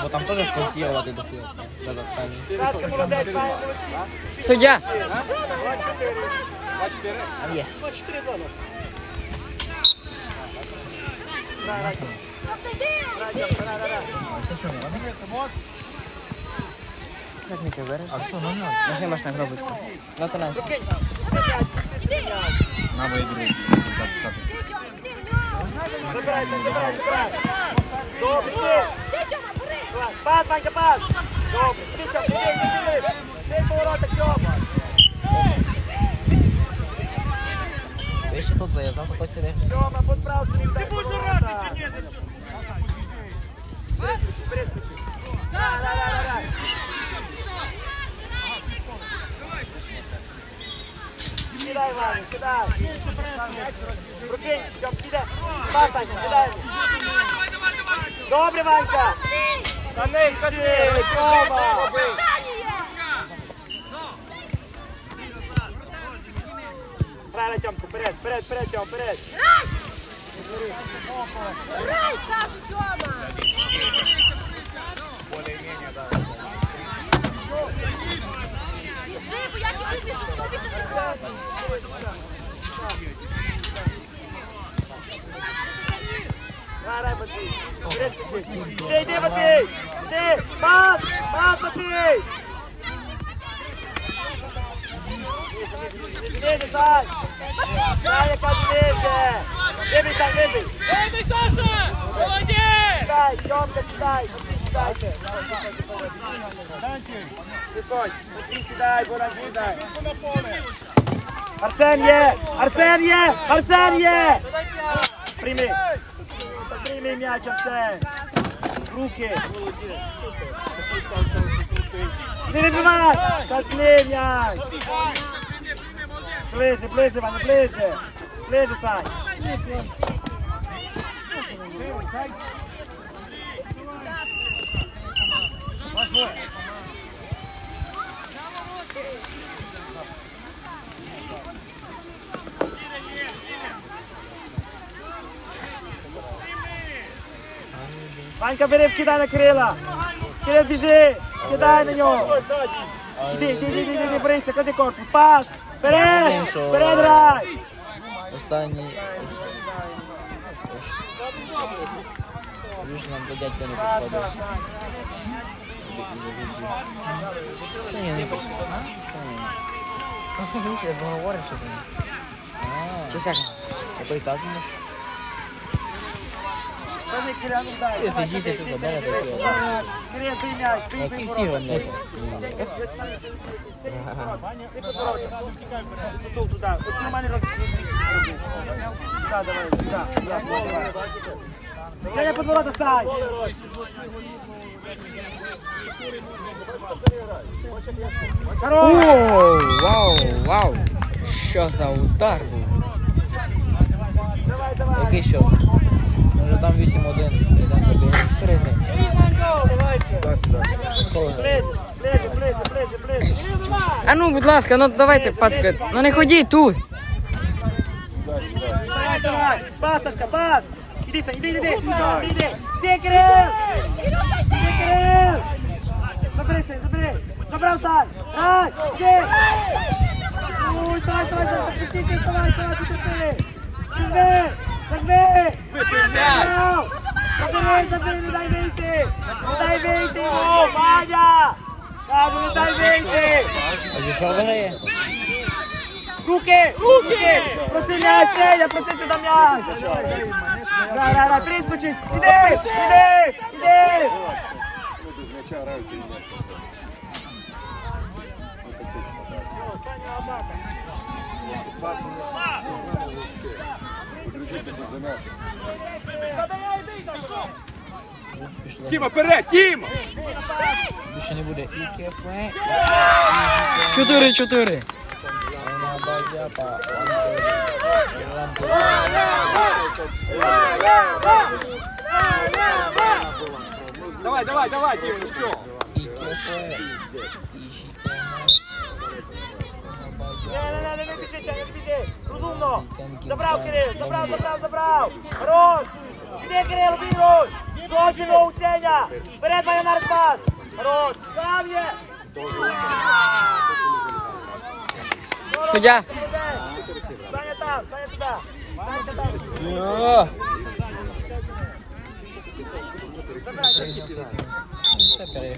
Або там теж спонсірувати до Саня, молодці. Суддя. 2-4. Там є. 2-4 дома. Це що, не робить? Береш? А що, ну не. Нажимаш на кнопочку. Ну то на. Прикинь, стріляй, стріляй. На. Записати. Забирай, забирай, забирай. Пас, Ванька, пас. Добре, іди, іди, іди. Ти поворота, Тьома. Ви ще тут заязав, то сиди. Тьома, подправ собі, дай поворота. чи ні? Прискочи, прискочи. Давай, давай, давай. Кидай, Ваня, кидай. Прикинь, Тьом, кидай. Пас, Ванька, кидай. Добре, Ванька. Та не ходи, Тьома. Грай Тьомку, вперед, вперед, вперед, Тьом, вперед. Грай, Саша, Тьома! Біжи, Матвій. Вперед, Матвій. Іди, пас, пас, Матвій. Іди, Сань. Саня, кажу, вище. Вибий, Сань, вибий. Ей, Саша! Молодець! Сідай, Тьомка, сідай. Матвій, сідайте. Виходь. Матвій, сідай, Боран, сідай. Арсен є! Арсен є! Арсен! Прийми м'яч, Арсен! Руки! Не вибивай! Катни м'яч! Ближе, ближе, Ваня, ближе! Ближе, Сань! Ванька, бери, кидай на Кирила! Кирил, біжи! Кидай на нього! Іди, іди, іди, іди, іди, брися, клади корпус! Пас! Вперед! Блін, що- Вперед, грай! Останній. Już nam do dziadka nie podchodzą. To nie, nie patrz. No wiecie, bo говориш, що ти. Чи сяк? А то і так можеш. Клади, Кирил, ну дай! Ти їздиш, що забере, то ти. Кирил, бий м'яч, бий, Які бий, всі вони. Висоту туди. От нормально роз... роби. Да, давай, да. Я, давай. Женя, подворота стань! Хорош! Оу, вау, вау. Що за удар був? Давай, давай! Який що? Може там 8-1. Йдемо забігати. Три гри. Ближе, ближе, ближе, ближе, ближе. А ну, будь ласка, ну давайте, пацки. Ну не ходіть тут. Давай, давай! Пас, Сашка, пас! Іди, Сань, іди, іди, іди! Іди, іди! Іди, Кирил! Іди, Кирил! Забери, Сань, забери! Забрав, Сань! Ай! Іди! Ой, давай, давай, давай, тільки вставай, вставай, підтримай! Візьми! Візьми! Забрав! Забери, забери, не дай вийти! Не дай вийти! О, Ваня! Кажу, не дай вийти! А зі що виграє? Руки! Руки! Проси м'яч, Сеня, проси сюди м'яч! Грай, грай, грай, прискочить! Іди! Іди! Іди! Тіма, вперед, Тіма! Більше не буде і кефе, Чотири-чотири. Давай, давай, давай, Тіма, нічого. І кефе, і щіпена. Не, не, не, не біжи, Сеня, не біжи! Розумно! Забрав, Кирил! Забрав, забрав, забрав! Хорош! Іди, Кирил, бігуй! Точно у Сеня! Вперед, Ваня, на розпас! Хорош! Там є! Суддя. Саня там, Саня туди! Саня там! Забирай,